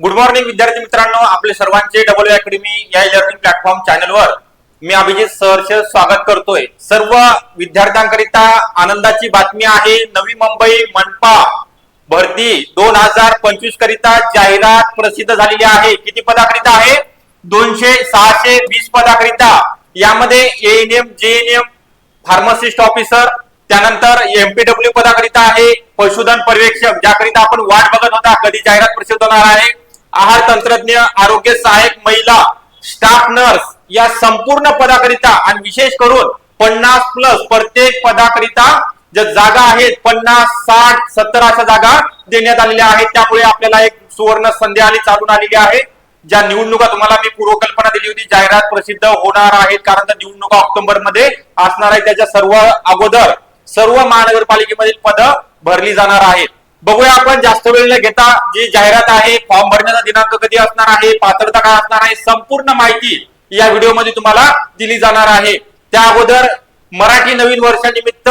Good morning विद्यार्थी मित्रांनो. आपले सर्वांचे डबल अकॅडमी या लर्निंग प्लॅटफॉर्म चॅनलवर मी अभिजित सरचे स्वागत करतोय. सर्व विद्यार्थ्यांकरिता आनंदाची बातमी आहे नवी मुंबई मनपा भरती दोन हजार पंचवीस करिता जाहिरात प्रसिद्ध झालेली आहे. किती पदाकरिता आहे? दोनशे सहाशे वीस पदाकरिता. यामध्ये एएनएम जेएनएम फार्मासिस्ट ऑफिसर त्यानंतर एमपीडब्ल्यू पदाकरिता आहे पशुधन पर्यवेक्षक ज्याकरिता आपण वाट बघत होता कधी जाहिरात प्रसिद्ध होणार आहे आहार तंत्रज्ञ आरोग्य सहाय्यक महिला स्टाफ नर्स या संपूर्ण पदाकरिता आणि विशेष करून पन्नास प्लस प्रत्येक पदाकरिता ज्या जागा आहेत पन्नास साठ सत्तर अशा जागा देण्यात आलेल्या आहेत. त्यामुळे आपल्याला एक सुवर्ण संधी आली चालून आलेली आहे. ज्या निवडणुका तुम्हाला मी पूर्वकल्पना दिली होती जाहिरात प्रसिद्ध होणार आहेत. कारण त्या निवडणुका ऑक्टोबरमध्ये असणार आहे त्याच्या सर्व अगोदर सर्व महानगरपालिकेमधील पद भरली जाणार आहेत. बघूया आपण जास्त वेळ न घेता जी जाहिरात आहे फॉर्म भरण्याचा दिनांक कधी असणार आहे पात्रता काय असणार आहे संपूर्ण माहिती या व्हिडिओमध्ये तुम्हाला दिली जाणार आहे. त्या अगोदर मराठी नवीन वर्षानिमित्त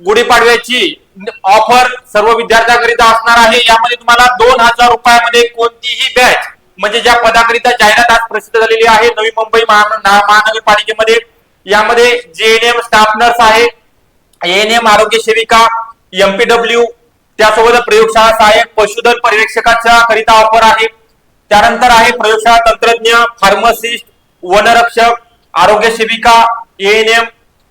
गुढीपाडव्याची ऑफर सर्व विद्यार्थ्यांकरिता असणार आहे. यामध्ये तुम्हाला दोन हजार रुपयामध्ये कोणतीही बॅच म्हणजे ज्या पदाकरिता जाहिरात आज प्रसिद्ध झालेली आहे नवी मुंबई महा- महा- महानगरपालिकेमध्ये यामध्ये जेएनएम स्टाफ नर्स आहे. एएनएम आरोग्य सेविका एमपीडब्ल्यू त्यासोबत प्रयोगशाळा सहाय्यक पशुधन पर्यवेक्षकाच्या करिता ऑफर आहे. त्यानंतर आहे प्रयोगशाळा तंत्रज्ञ फार्मसिस्ट वनरक्षक आरोग्य सेविका एएनएम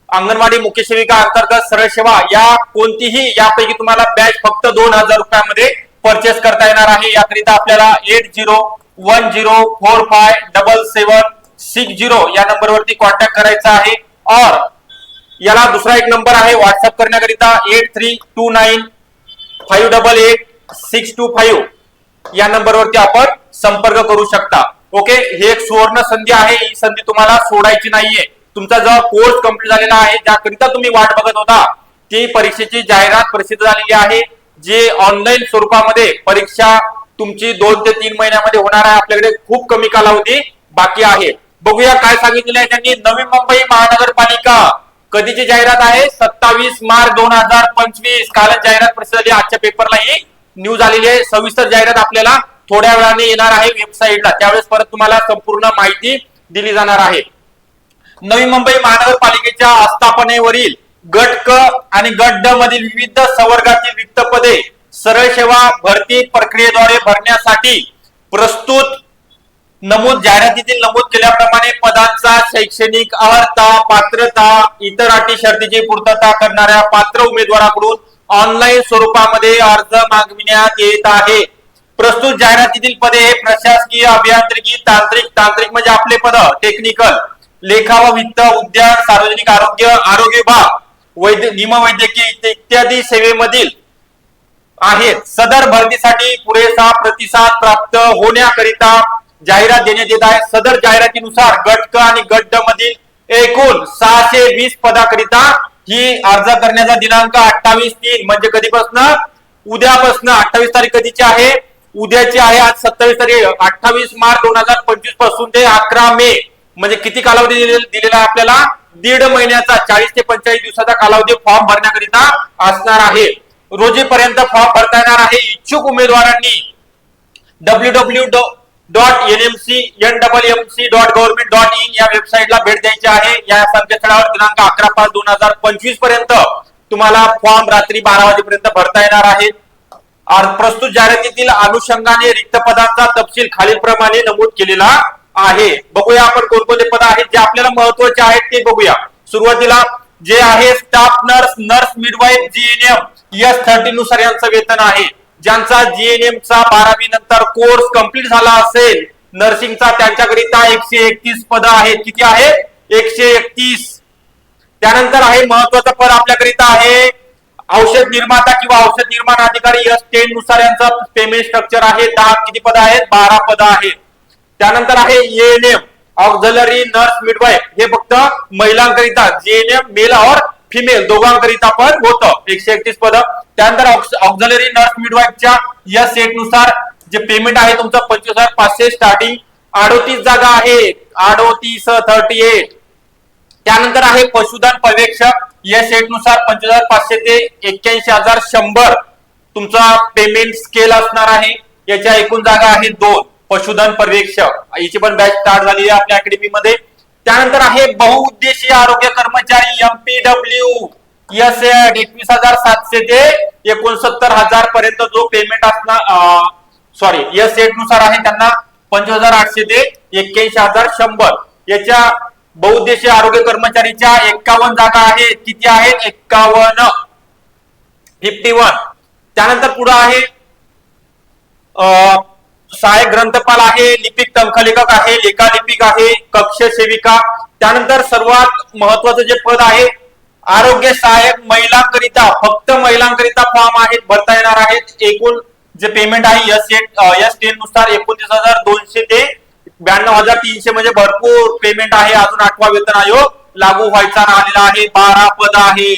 अंगणवाडी मुख्य सेविका अंतर्गत सरळ सेवा. या कोणतीही यापैकी तुम्हाला बॅच फक्त दोन हजार रुपयामध्ये परचेस करता येणार आहे. याकरिता आपल्याला eight zero one zero four five double seven six zero या नंबरवरती कॉन्टॅक्ट करायचा आहे. और याला दुसरा एक नंबर आहे. व्हॉट्सअप करण्याकरिता eight three two nine five double eight six two five या नंबरवरती आपण संपर्क करू शकता. ओके ही एक सुवर्ण संधी आहे. ही संधी तुम्हाला सोडायची नाहीये. तुमचा जो कोर्स कंप्लीट झालेला आहे ज्याकरिता तुम्ही वाट बघत होता. ती परीक्षेची जाहिरात प्रसिद्ध झालेली आहे. जे ऑनलाईन स्वरूपामध्ये परीक्षा तुमची दोन ते तीन महिन्यामध्ये होणार आहे. आपल्याकडे खूप कमी कालावधी बाकी आहे. बघूया काय सांगितलेलं आहे त्यांनी. नवी मुंबई महानगरपालिका. कधीची जाहिरात आहे? सत्तावीस मार्च दोन हजार पंचवीस. कालच जाहिरात प्रसिद्ध झाली. आजच्या पेपरला ही न्यूज आलेली आहे. सविस्तर जाहिरात आपल्याला थोड्या वेळाने येणार आहे वेबसाईटला त्यावेळेस परत तुम्हाला संपूर्ण माहिती दिली जाणार आहे. नवी मुंबई महानगरपालिकेच्या आस्थापनेवरील गट क आणि गट ड मधील विविध संवर्गातील रिक्त पदे सरळ सेवा भरती प्रक्रियेद्वारे भरण्यासाठी प्रस्तुत नमूद जाहिरातीतील नमूद केल्याप्रमाणे पदांचा शैक्षणिक अर्हता पात्रता इतर अटी शर्तीची पूर्तता करणाऱ्या पात्र उमेदवाराकडून ऑनलाईन स्वरूपामध्ये अर्ज मागविण्यात येत आहे. प्रस्तुत जाहिरातीतील पदे हे प्रशासकीय अभियांत्रिकी तांत्रिक तांत्रिक म्हणजे आपले पद टेक्निकल लेखा व वित्त उद्यान सार्वजनिक आरोग्य आरोग्य विभाग वैद्य निमवैद्यकीय इत्यादी सेवेमधील आहेत. सदर भरतीसाठी पुरेसा प्रतिसाद प्राप्त होण्याकरिता जाहिरात देण्यात येत आहे. सदर जाहिरातीनुसार गट क आणि गट ड मधील एकूण सहाशे वीस पदाकरिता ही अर्ज करण्याचा दिनांक अठ्ठावीस तीन म्हणजे कधीपासून? उद्यापासून. अठ्ठावीस तारीख कधीची आहे? उद्याची आहे आज सत्तावीस तारीख. अठ्ठावीस मार्च दोन हजार पंचवीसपासून ते अकरा मे. म्हणजे किती कालावधी दिले- दिलेला आहे आपल्याला? दीड महिन्याचा चाळीस ते पंचेचाळीस दिवसाचा कालावधी फॉर्म भरण्याकरिता असणार आहे. रोजीपर्यंत फॉर्म भरता येणार आहे. इच्छुक उमेदवारांनी W W dot N M C N double M C dot government dot in या वेबसाईटला भेट द्यायची आहे. या संकेतस्थळावर दिनांक अकरा पाच दोन हजार पंचवीसपर्यंत तुम्हाला फॉर्म रात्री बारा वाजेपर्यंत भरता येणार आहे. प्रस्तुत जाहिरातीतील अनुषंगाने रिक्त पदांचा तपशील खालीलप्रमाणे नमूद केलेला आहे. बघूया आपण कोणकोणते पद आहेत जे आपल्याला महत्त्वाचे आहेत ते बघूया. सुरुवातीला जे आहे staff nurse nurse midwife GNM S thirty नुसार यांचं वेतन आहे. ज्यांचा जीएनएमचा बारावी नंतर कोर्स कंप्लीट झाला असेल नर्सिंगचा त्यांच्याकरिता एकशे एकतीस पद आहेत. किती आहेत एकशे एकतीस. त्यानंतर आहे महत्वाचं पद आपल्याकरिता आहे औषध निर्माता किंवा औषध निर्माण अधिकारी एस टेन नुसार यांचं पेमेंट स्ट्रक्चर आहे. दहा किती पद आहेत? बारा पद आहेत. त्यानंतर आहे एएनएम ऑक्झलरी नर्स मिडवाईफ हे फक्त महिलांकरिता जीएनएम मेल और फिमेल दोघांकरिता पण होतं. एकशे एकतीस पद. त्यानंतर ऑक्झलरी नर्स मिडवाईफच्या या सेटनुसार जे पेमेंट आहे तुमचं पंचवीस हजार पाचशे स्टार्टिंग अडोतीस जागा आहे. अडोतीस थर्टी एट त्यानंतर आहे पशुधन पर्यवेक्षक. या सेटनुसार पंचवीस हजार पाचशे ते एक्क्याऐंशी हजार शंभर तुमचा पेमेंट स्केल असणार आहे. याच्या एकूण जागा आहे दोन. पशुधन पर्यवेक्षक. याची पण बॅच स्टार्ट झालेली आहे आपल्या अकॅडमीमध्ये त्यानंतर आहे बहुउद्देशीय आरोग्य कर्मचारी एमपीडब्ल्यू एस एड एकवीस हजार सातशे ते एकोणसत्तर हजार पर्यंत जो पेमेंट असणार सॉरी एस एडनुसार आहे त्यांना पंचवीस हजार आठशे ते एक्क्याऐंशी हजार शंभर. याच्या बहुउद्देशीय आरोग्य कर्मचारीच्या एक्कावन्न जागा आहेत. किती आहेत? एक्कावन्न. फिफ्टी वन त्यानंतर पुढे आहे सहाय्यक ग्रंथपाल आहे लिपिक तंखलेखक आहे लेखालिपिक आहे कक्ष सेविका त्यानंतर सर्वात महत्वाचं जे पद आहे आरोग्य सहाय्यक महिलांकरिता फक्त महिलांकरिता फॉर्म आहेत भरता येणार आहेत. एकूण जे पेमेंट आहे एस एस टेन नुसार एकोणतीस हजार दोनशे ते ब्याण्णव हजार तीनशे म्हणजे भरपूर पेमेंट आहे. अजून आठवा वेतन आयोग लागू व्हायचा राहिलेला आहे. बारा पद आहे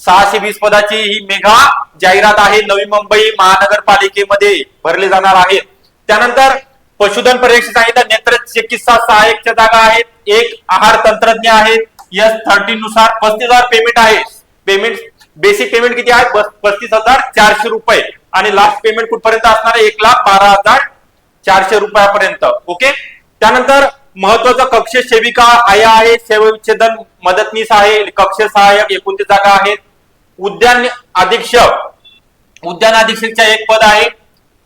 सहाशे वीस पदाची ही मेघा जाहिरात आहे. नवी मुंबई महानगरपालिकेमध्ये भरले जाणार आहेत त्यानंतर पशुधन पर्यवेक्षक सांगितलं नेत्र चिकित्सा सहाय्यकच्या जागा आहेत. एक आहार तंत्रज्ञ आहेत एस थर्टीन नुसार पस्तीस हजार पेमेंट आहे. पेमेंट बेसिक पेमेंट किती आहे? बस- पस्तीस हजार चारशे रुपये. आणि लास्ट पेमेंट कुठपर्यंत असणार आहे? एक लाख बारा हजार चारशे रुपयापर्यंत. ओके त्यानंतर महत्त्वाचा कक्ष सेविका आया आहे. सेवाविच्छेदन मदतनीस आहे. कक्ष सहाय्यक एकोणतीस जागा आहेत. उद्यान अधीक्षक उद्यान अधीक्षकच्या एक पद आहे.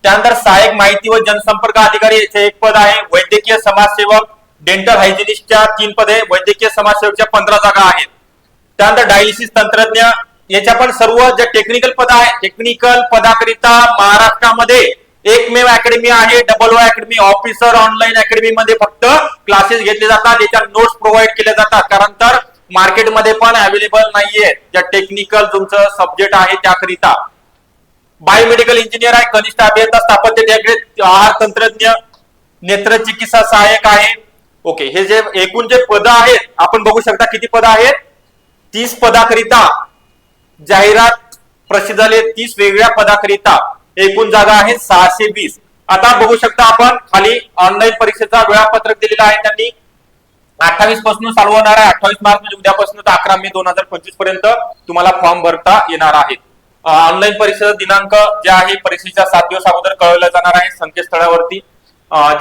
त्यानंतर सहाय्यक माहिती व जनसंपर्क अधिकारी याचे एक पद आहे. वैद्यकीय समाजसेवक डेंटल हायजिनिस्टच्या तीन पदे वैद्यकीय समाजसेवकच्या पंधरा जागा आहेत. त्यानंतर डायलिसिस तंत्रज्ञ याच्या पण सर्व जे टेक्निकल पद आहे टेक्निकल पदाकरिता महाराष्ट्रामध्ये एकमेव अकॅडमी आहे. Double O academy officer online academy मध्ये फक्त क्लासेस घेतले जातात. याच्या नोट्स प्रोव्हाइड केले जातात. कारण तर मार्केटमध्ये पण अवेलेबल नाहीये. ज्या टेक्निकल तुमचं सब्जेक्ट आहे त्याकरिता. बायोमेडिकल इंजिनियर आहे कनिष्ठ अभियंता स्थापत्य देखरेख आहार तंत्रज्ञ नेत्र चिकित्सा सहाय्यक आहे. ओके हे जे एकूण जे पद आहेत आपण बघू शकता किती पद आहेत? तीस पदाकरिता जाहिरात प्रसिद्ध झाले तीस वेगळ्या पदाकरिता एकूण जागा आहेत सहाशे वीस. आता बघू शकता आपण खाली ऑनलाईन परीक्षेचा वेळापत्रक दिलेला आहे त्यांनी. अठ्ठावीसपासून चालू होणार आहे. अठ्ठावीस मार्च म्हणजे उद्यापासून तर अकरा मे दोन हजार पंचवीसपर्यंत तुम्हाला फॉर्म भरता येणार आहेत. ऑनलाईन परीक्षेचा दिनांक जे आहे परीक्षेच्या सात दिवस अगोदर कळवला जाणार आहे संकेतस्थळावरती.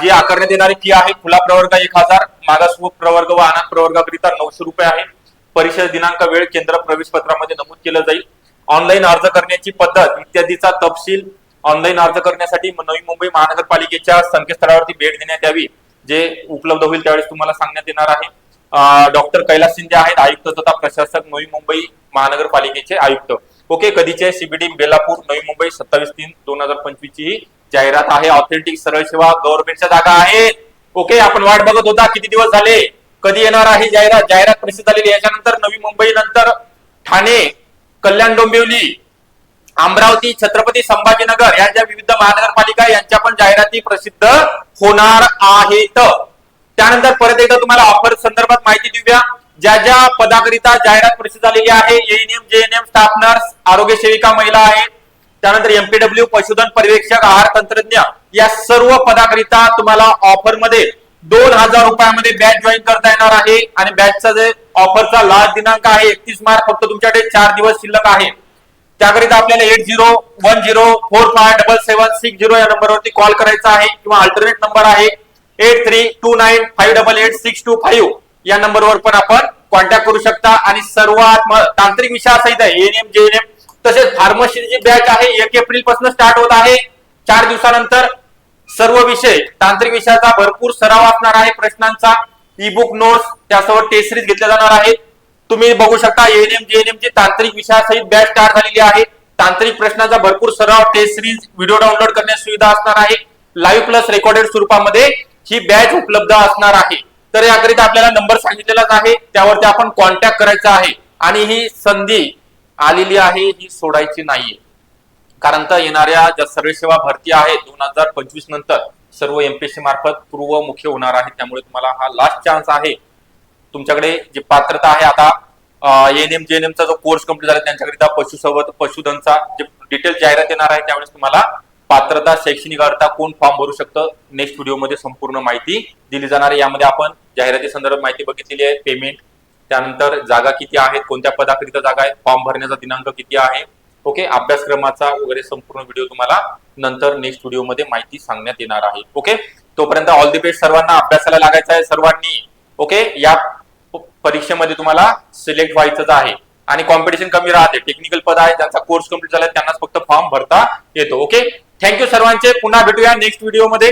जी आकारण्यात येणारी फी आहे खुला प्रवर्ग एक हजार मागास प्रवर्ग व अनाथ प्रवर्गाकरिता नऊशे रुपये आहे. परीक्षेचा दिनांक वेळ केंद्र प्रवेश पत्रामध्ये नमूद केलं जाईल. ऑनलाईन अर्ज करण्याची पद्धत इत्यादीचा तपशील ऑनलाईन अर्ज करण्यासाठी नवी मुंबई महानगरपालिकेच्या संकेतस्थळावरती भेट देण्यात यावी जे उपलब्ध होईल त्यावेळेस तुम्हाला सांगण्यात येणार आहे. डॉक्टर कैलास शिंदे आहेत आयुक्त तथा प्रशासक नवी मुंबई महानगरपालिकेचे आयुक्त. ओके कधीचे सीबीडी बेलापूर नवी मुंबई सत्तावीस तीन दोन हजार पंचवीस ची जाहिरात आहे. ऑथेंटिक सरळ सेवा गव्हर्नमेंटच्या जागा आहेत ओके आपण वाट बघत होता किती दिवस झाले? कधी येणार आहे जाहिरात? जाहिरात प्रसिद्ध झालेली याच्यानंतर नवी मुंबई नंतर ठाणे कल्याण डोंबिवली अमरावती छत्रपती संभाजीनगर या ज्या विविध महानगरपालिका यांच्या पण जाहिराती प्रसिद्ध होणार आहेत. त्यानंतर परत एकदा तुम्हाला ऑफर संदर्भात माहिती देऊया. ज्या ज्या पदाकरिता जाहिरात प्रसिद्ध झालेली आहे एएनएम जेएनएम स्टाफ नर्स आरोग्य सेविका महिला आहेत त्यानंतर एमपीडब्ल्यू पशुधन पर्यवेक्षक आहार तंत्रज्ञ या सर्व पदाकरिता तुम्हाला ऑफरमध्ये दोन हजार रुपयामध्ये बॅच जॉईन करता येणार आहे. आणि बॅचचा जे ऑफरचा लास्ट दिनांक आहे एकतीस मार्च फक्त तुमच्याकडे चार दिवस शिल्लक आहे. त्याकरिता आपल्याला eight zero one zero four five double seven six zero या नंबरवरती कॉल करायचा आहे किंवा अल्टरनेट नंबर आहे eight three two nine five double eight six two five या नंबरवर पण आपण कॉन्टॅक्ट करू शकता. आणि सर्वात तांत्रिक विषयासहित आहे एएनएम जेएनएम तसेच फार्मसीची बॅच आहे एक एप्रिलपासून स्टार्ट होत आहे. चार दिवसानंतर सर्व विषय तांत्रिक विषयाचा भरपूर सराव असणार आहे प्रश्नांचा. ई बुक नोट्स त्यासोबत टेस्ट सिरीज घेतल्या जाणार आहे तुम्ही बघू शकता एएनएम जेएनएम ची तांत्रिक विषयासहित बॅच स्टार्ट झालेली आहे. तांत्रिक प्रश्नाचा भरपूर सराव टेस्ट सिरीज व्हिडिओ डाउनलोड करण्यास सुविधा असणार आहे. लाईव्ह प्लस रेकॉर्डेड स्वरूपामध्ये ही बॅच उपलब्ध असणार आहे. तर याकरिता आपल्याला नंबर सांगितलेलाच आहे. त्यावरती आपण कॉन्टॅक्ट करायचा आहे. आणि ही संधी आलेली आहे ही सोडायची नाहीये. कारण तर येणाऱ्या ज्या सर्व सेवा भरती आहे दोन हजार पंचवीस नंतर सर्व एमपीएससी मार्फत पूर्व मुख्य होणार आहे. त्यामुळे तुम्हाला हा लास्ट चान्स आहे. तुमच्याकडे जी पात्रता आहे आता एएनएम जेएनएमचा जो कोर्स कंप्लीट झाला त्यांच्याकरिता पशुसंवर्धन पशुधनचा जे डिटेल जाहिरात येणार आहे त्यावेळेस तुम्हाला पात्रता शैक्षणिक अर्था कोण फॉर्म भरू शकतं? नेक्स्ट व्हिडिओमध्ये संपूर्ण माहिती दिली जाणार आहे. यामध्ये आपण जाहिराती संदर्भात माहिती बघितलेली आहे. पेमेंट त्यानंतर जागा किती आहेत? कोणत्या पदाकरिता जागा आहे फॉर्म भरण्याचा दिनांक किती आहे? ओके अभ्यासक्रमाचा वगैरे संपूर्ण व्हिडिओ तुम्हाला नंतर नेक्स्ट व्हिडिओमध्ये माहिती सांगण्यात येणार आहे. ओके तोपर्यंत ऑल दी बेस्ट सर्वांना. अभ्यासाला लागायचा आहे सर्वांनी. ओके या परीक्षेमध्ये तुम्हाला सिलेक्ट व्हायचंच आहे. आणि कॉम्पिटिशन कमी राहते. टेक्निकल पद आहे ज्यांचा कोर्स कंप्लीट झाला त्यांनाच फक्त फॉर्म भरता येतो. ओके थँक्यू सर्वांचे. पुन्हा भेटूया नेक्स्ट व्हिडिओमध्ये